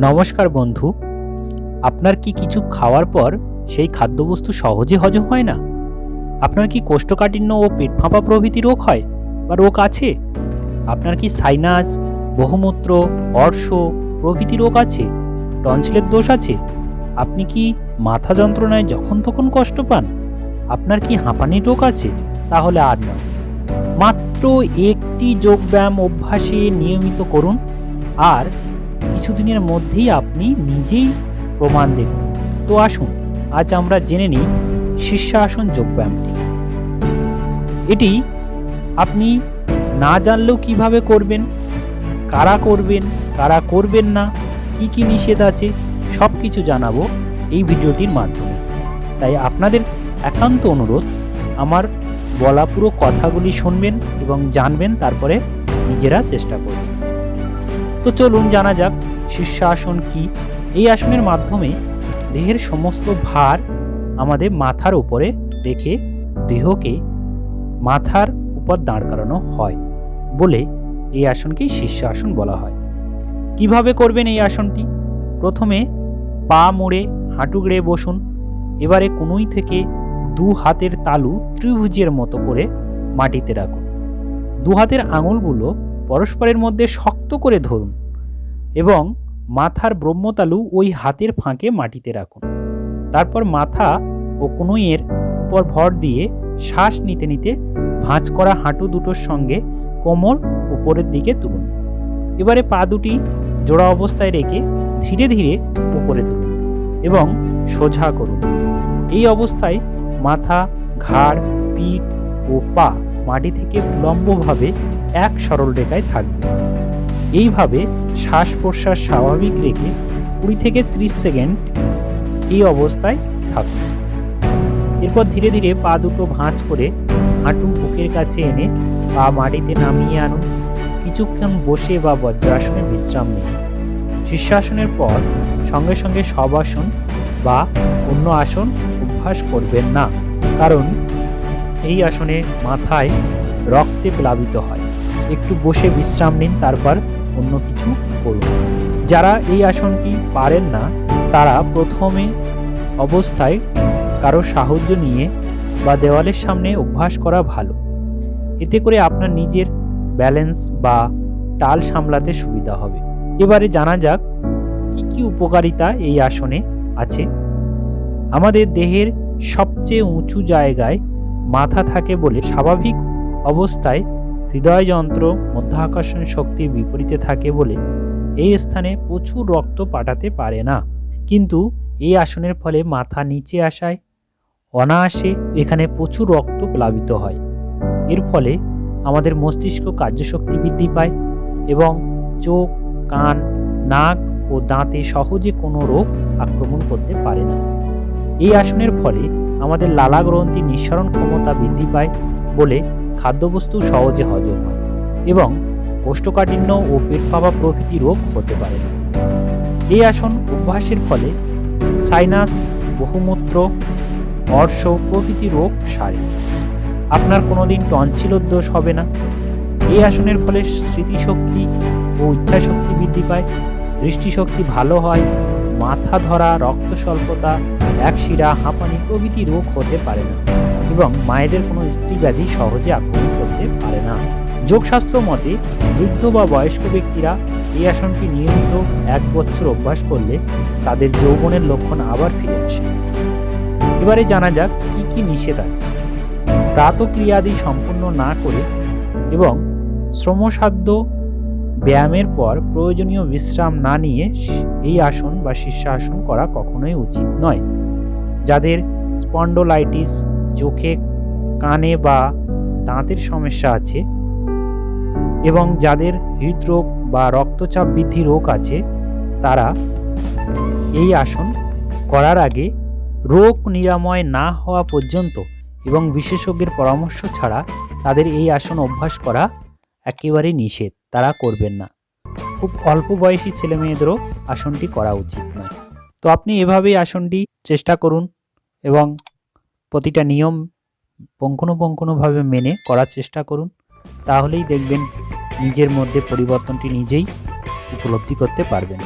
নমস্কার বন্ধু, আপনার কি কিছু খাওয়ার পর সেই খাদ্যবস্তু সহজে হজম হয় না? আপনার কি কোষ্ঠকাঠিন্য ও পেট ফাঁপা প্রভৃতি রোগ হয় বা রোগ আছে? আপনার কি সাইনাস, বহুমূত্র, অর্শ প্রভৃতি রোগ আছে? টনসিলের দোষ আছে? আপনি কি মাথা যন্ত্রণায় যখন তখন কষ্ট পান? আপনার কি হাঁপানির রোগ আছে? তাহলে আর নয়। মাত্র একটি যোগব্যায়াম অভ্যাসে নিয়মিত করুন। আর কিছুদিনের মধ্যেই আপনি নিজেই প্রমাণ দেবেন তো আসুন, আজ আমরা জেনে নিই শীর্ষাসন যোগব্যায়ামটি এটি আপনি না জানলেও কীভাবে করবেন, কারা করবেন কারা করবেন না, কি কি নিষেধ আছে সব কিছু জানাব এই ভিডিওটির মাধ্যমে। তাই আপনাদের একান্ত অনুরোধ, আমার বলা পুরো কথাগুলি শুনবেন এবং জানবেন, তারপরে নিজেরা চেষ্টা করবেন। তো চলুন জানা যাক শীর্ষাসন কি। এই আসনের মাধ্যমে দেহের সমস্ত ভার আমাদের মাথার উপরে রেখে দেহকে মাথার উপর দাঁড় করানো হয় বলে এই আসনকেই শীর্ষাসন বলা হয়। কীভাবে করবেন এই আসনটি? প্রথমে পা মুড়ে হাঁটু গেড়ে বসুন। এবারে কুনুই থেকে দু হাতের তালু ত্রিভুজের মতো করে মাটিতে রাখুন। দু হাতের আঙুলগুলো পরস্পরের মধ্যে শক্ত করে ধরুন এবং মাথার ব্রহ্মতালু ওই হাতের ফাঁকে মাটিতে রাখুন। তারপর মাথা ও কনুইয়ের উপর ভর দিয়ে শ্বাস নিতে নিতে ভাঁজ করা হাঁটু দুটোর সঙ্গে কোমর উপরের দিকে তুলুন। এবারে পা দুটি জোড়া অবস্থায় রেখে ধীরে ধীরে উপরে তুলুন এবং সোজা করুন। এই অবস্থায় মাথা, ঘাড়, পিঠ ও পা মাটি থেকে লম্বভাবে এক সরল রেখায় থাকবে। এইভাবে শ্বাস প্রশ্বাস স্বাভাবিক রেখে কুড়ি থেকে ত্রিশ সেকেন্ড এই অবস্থায় থাকবে। এরপর ধীরে ধীরে পা দুটো ভাঁজ করে হাঁটু বুকের কাছে এনে পা মাটিতে নামিয়ে আনুন। কিছুক্ষণ বসে বা বজ্রাসনে বিশ্রাম নিন। শীর্ষাসনের পর সঙ্গে সঙ্গে সব আসন বা অন্য আসন অভ্যাস করবেন না। কারণ এই আসনে মাথায় রক্তে প্লাবিত হয়। একটু বসে বিশ্রাম নিন, তারপর অন্য কিছু করুন যারা এই আসনটি পারেন না, তারা প্রথমে অবস্থায় কারও সাহায্য নিয়ে বা দেওয়ালের সামনে অভ্যাস করা ভালো। এতে করে আপনার নিজের ব্যালেন্স বা টাল সামলাতে সুবিধা হবে। এবারে জানা যাক, কি কি উপকারিতা এই আসনে আছে। আমাদের দেহের সবচেয়ে উঁচু জায়গায় মাথা থাকে বলে স্বাভাবিক অবস্থায় হৃদয়যন্ত্র, মধ্যাকর্ষণ শক্তির বিপরীতে থাকে বলে এই স্থানে প্রচুর রক্ত পাঠাতে পারে না। কিন্তু এই আসনের ফলে মাথা নিচে আসায় অনায়াসে এখানে প্রচুর রক্ত প্লাবিত হয়। এর ফলে আমাদের মস্তিষ্ক কার্যশক্তি বৃদ্ধি পায় এবং চোখ, কান, নাক ও দাঁতে সহজে কোনো রোগ আক্রমণ করতে পারে না। এই আসনের ফলে আমাদের লালা গ্রন্থি নিঃসরণ ক্ষমতা বৃদ্ধি পায় বলে খাদ্যবস্তু সহজে হজম হয় এবং কোষ্ঠকাঠিন্য ও পেট পাওয়া প্রভৃতি রোগ হতে পারে। এই আসন অভ্যাসের ফলে সাইনাস, বহুমূত্র, অর্শ প্রভৃতি রোগ সারে। আপনার কোনোদিন টনসিলর দোষ হবে না। এই আসনের ফলে স্মৃতিশক্তি ও ইচ্ছাশক্তি বৃদ্ধি পায়। দৃষ্টিশক্তি ভালো হয়। মাথা ধরা, রক্ত স্বল্পতা একশিরা হাঁপানি প্রভৃতি রোগ হতে পারে না এবং মায়েদের কোনো স্ত্রী ব্যাধি সহজে আক্রমণ করতে পারে না। যোগশাস্ত্র মতে, বৃদ্ধ বা বয়স্ক ব্যক্তিরা এই আসনটি নিয়মিত এক বছর অভ্যাস করলে তাদের যৌবনের লক্ষণ আবার ফিরে আসে। এবারে জানা যাক কি কি নিষেধ আছে। প্রাতক্রিয়াদি সম্পূর্ণ না করে এবং শ্রমসাধ্য ব্যায়ামের পর প্রয়োজনীয় বিশ্রাম না নিয়ে এই আসন বা শীর্ষাসন করা কখনোই উচিত নয়। যাদের স্পন্ডোলাইটিস, চোখে, কানে বা দাঁতের সমস্যা আছে এবং যাদের হৃদরোগ বা রক্তচাপ বৃদ্ধি রোগ আছে, তারা এই আসন করার আগে রোগ নিরাময় না হওয়া পর্যন্ত এবং বিশেষজ্ঞের পরামর্শ ছাড়া তাদের এই আসন অভ্যাস করা একেবারে নিষেধ, তারা করবেন না। খুব অল্প বয়সী ছেলে মেয়েদেরও আসনটি করা উচিত নয়। তো আপনি এভাবেই আসনটি চেষ্টা করুন এবং প্রতিটা নিয়ম পুঙ্খানুপুঙ্খানুভাবে মেনে করার চেষ্টা করুন। তাহলেই দেখবেন নিজের মধ্যে পরিবর্তনটি নিজেই উপলব্ধি করতে পারবেন।